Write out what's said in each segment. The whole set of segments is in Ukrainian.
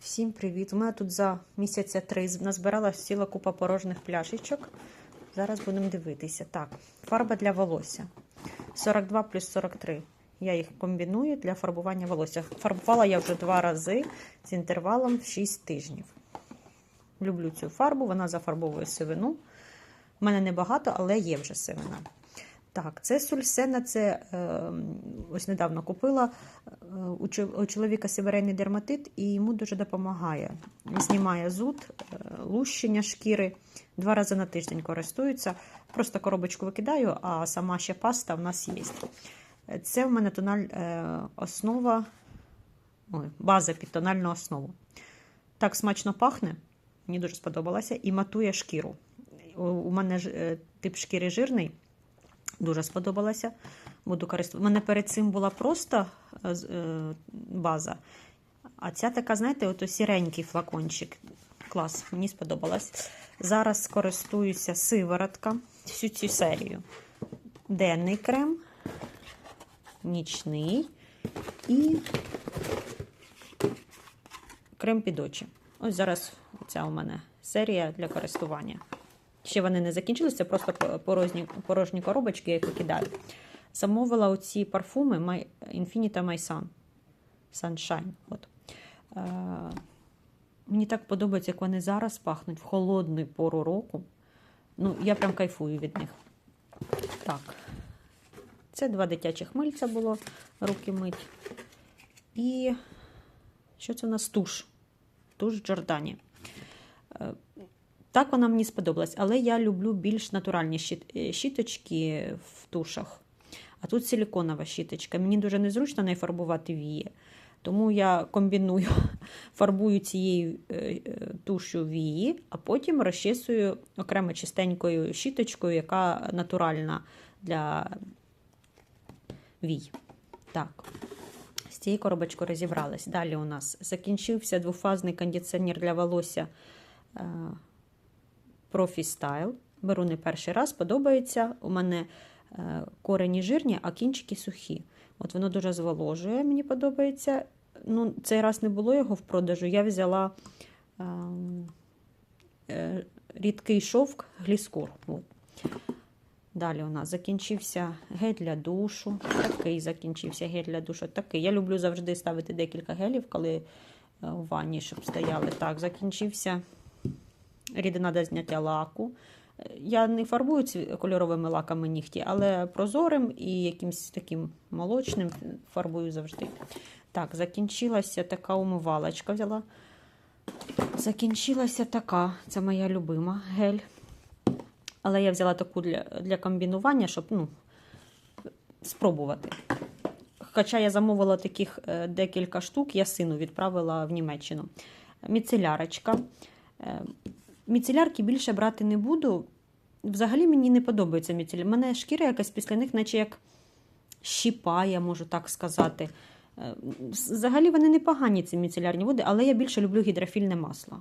Всім привіт! У мене тут за місяця три назбирала ціла купа порожніх пляшечок. Зараз будемо дивитися. Так, фарба для волосся. 42 плюс 43. Я їх комбіную для фарбування волосся. Фарбувала я вже два рази з інтервалом в 6 тижнів. Люблю цю фарбу, вона зафарбовує сивину. У мене небагато, але є вже сивина. Так, це сульсена, це е, ось недавно купила е, у, чоловіка северейний дерматит, і йому дуже допомагає. Знімає зуд, е, лущення шкіри. Два рази на тиждень користуються. Просто коробочку викидаю, а сама ще паста в нас є. Це в мене тональ е, основа, ой, база під тональну основу. Так смачно пахне, мені дуже сподобалося, і матує шкіру. У, мене тип шкіри жирний. Дуже сподобалася. Буду користуватися. У мене перед цим була просто е, е, база. А ця така, знаєте, ото сіренький флакончик. Клас, мені сподобалась. Зараз користуюся сиворотка, всю цю серію. Денний крем, нічний і крем під очі. Ось зараз ця у мене серія для користування. Ще вони не закінчилися, просто порожні, порожні коробочки, я їх викидаю. Замовила оці парфуми My, Infinita My Sun. Sunshine. От. Е, мені так подобається, як вони зараз пахнуть в холодну пору року. Ну, я прям кайфую від них. Так. Це два дитячих мильця було, руки мить. І що це у нас туш? Туш Джордані. Так вона мені сподобалась, але я люблю більш натуральні е, щіточки в тушах. А тут силіконова щіточка. Мені дуже незручно нею фарбувати вії. Тому я комбіную, фарбую цією е, е, тушу вії, а потім розчісую окремо чистенькою щіточкою, яка натуральна для вій. Так. З цією коробочкою розібрались. Далі у нас закінчився двофазний кондиціонер для волосся е, Profi Беру не перший раз, подобається. У мене е, корені жирні, а кінчики сухі. От воно дуже зволожує, мені подобається. Ну, цей раз не було його в продажу. Я взяла ем, е, рідкий шовк гліскор. От. Далі у нас закінчився гель для душу. Такий закінчився гель для душу. Такий. Я люблю завжди ставити декілька гелів, коли е, у ванні, щоб стояли. Так, закінчився рідина для зняття лаку. Е, Я не фарбую кольоровими лаками нігті, але прозорим і якимось таким молочним фарбую завжди. Так, закінчилася така умивалочка взяла. Закінчилася така, це моя любима гель. Але я взяла таку для, для комбінування, щоб ну, спробувати. Хоча я замовила таких е, декілька штук, я сину відправила в Німеччину. Міцелярочка. Міцелярки більше брати не буду. Взагалі мені не подобається міцелярка. У мене шкіра якась після них, наче як щіпає, можу так сказати. Е, Взагалі вони непогані, ці міцелярні води, але я більше люблю гідрофільне масло.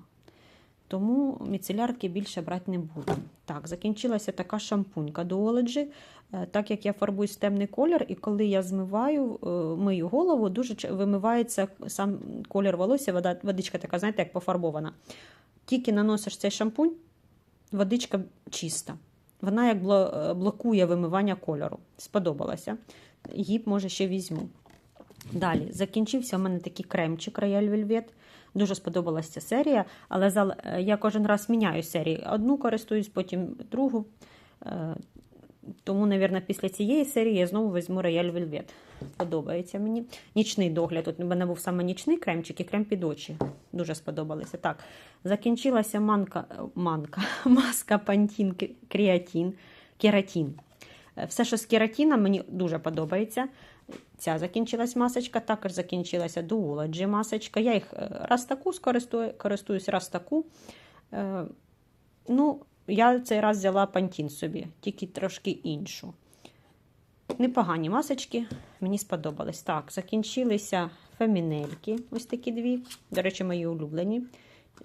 Тому міцелярки більше брати не буду. Так, закінчилася така шампунька Duology. Е, Так як я фарбуюсь в темний колір, і коли я змиваю, е, мию голову, дуже вимивається сам колір волосся, водичка така, знаєте, як пофарбована. Тільки наносиш цей шампунь, водичка чиста. Вона як е, блокує вимивання кольору. Сподобалася. Її, може, ще візьму. Далі закінчився у мене такий кремчик Royal Velvet. Дуже сподобалася ця серія, але е, я кожен раз міняю серії. Одну користуюсь, потім другу. Тому, мабуть, після цієї серії я знову візьму Royal Velvet. Подобається мені. Нічний догляд. Тут у мене був саме нічний кремчик і крем під очі. Дуже сподобалися. Так, закінчилася манка, е, манка, маска Pantene Creatine, кератін. Е, Все, що з кератіном, мені дуже подобається. Ця закінчилась масочка, також закінчилася Duology масочка. Я їх е, раз таку користуюсь, раз таку. Ну, я цей раз взяла пантін собі, тільки трошки іншу. Непогані масочки, мені сподобались. Так, закінчилися фемінельки, ось такі дві. До речі, мої улюблені.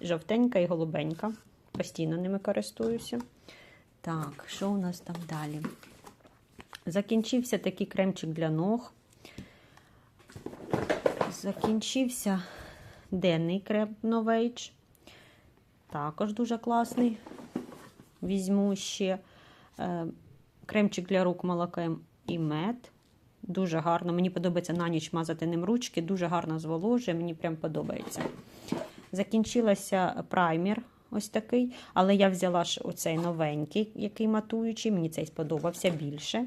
Жовтенька і голубенька. Постійно ними користуюся. Так, що у нас там далі? Закінчився такий кремчик для ног. Закінчився денний крем Novage. Також дуже класний. Візьму ще е, кремчик для рук молоком і мед. Дуже гарно. Мені подобається на ніч мазати ним ручки, дуже гарно зволожує, мені прям подобається. Закінчилася праймер, ось такий, але я взяла ж оцей новенький, який матуючий, мені цей сподобався більше.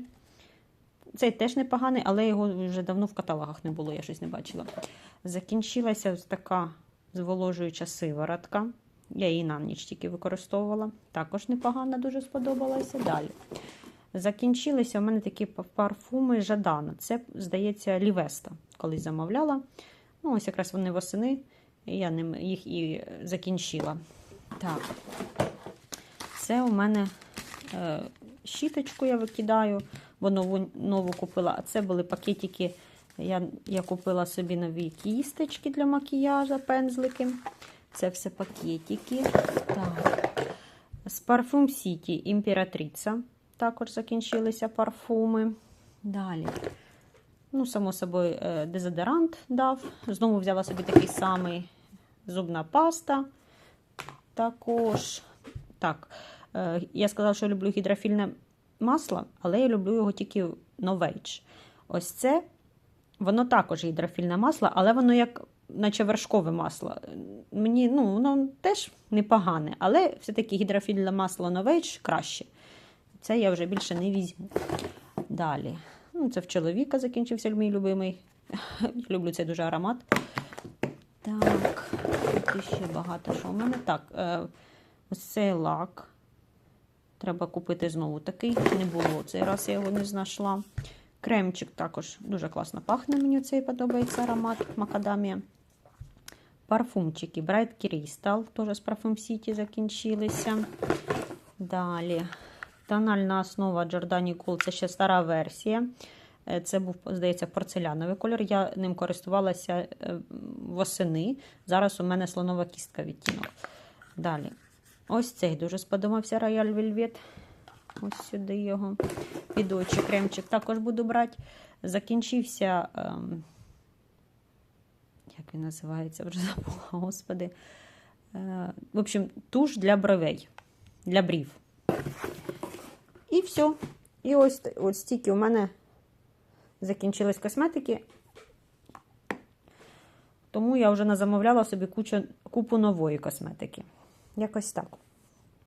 Цей теж непоганий, але його вже давно в каталогах не було, я щось не бачила. Закінчилася ось така зволожуюча сиворотка. Я її на ніч тільки використовувала. Також непогано, дуже сподобалася. Далі. Закінчилися у мене такі парфуми Жадана. Це, здається, Лівеста, колись замовляла. Ну, ось якраз вони восени, і я ним їх і закінчила. Так, це у мене е, щіточку я викидаю, бо нову, нову купила. А це були пакетики. Я, я купила собі нові кісточки для макіяжу, пензлики. Це все пакетики. Так. З Parfum City імператриця. Також закінчилися парфуми. Далі. Ну, само собою, е, дезодорант дав. Знову взяла собі такий самий зубна паста. Також. Так, е, я сказала, що люблю гідрофільне масло, але я люблю його тільки Novage. Ось це, воно також гідрофільне масло, але воно як, наче вершкове масло. Мені, ну, воно теж непогане, але все-таки гідрофільне масло Novage краще. Це я вже більше не візьму. Далі. Ну, Це в чоловіка закінчився мій любимий. Люблю цей дуже аромат. Так, тут ще багато що у мене. Так, е, ось цей лак. Треба купити знову такий. Не було цей раз я його не знайшла. Кремчик також дуже класно пахне. Мені цей подобається аромат Макадамія. Парфумчики Bright Crystal, теж з Parfum City закінчилися. Далі. Тональна основа Giordani Cool, це ще стара версія. Е, Це був, здається, порцеляновий кольор. Я ним користувалася е, восени. Зараз у мене слонова кістка відтінок. Далі. Ось цей дуже сподобався Royal Velvet. Ось сюди його. Під очі кремчик також буду брати. Закінчився. Ем, як він називається? Вже забула, господи. Е, в общем, туш для бровей, для брів. І все. І ось ось стільки у мене закінчились косметики. Тому я вже назамовляла собі кучу, купу нової косметики. Якось так.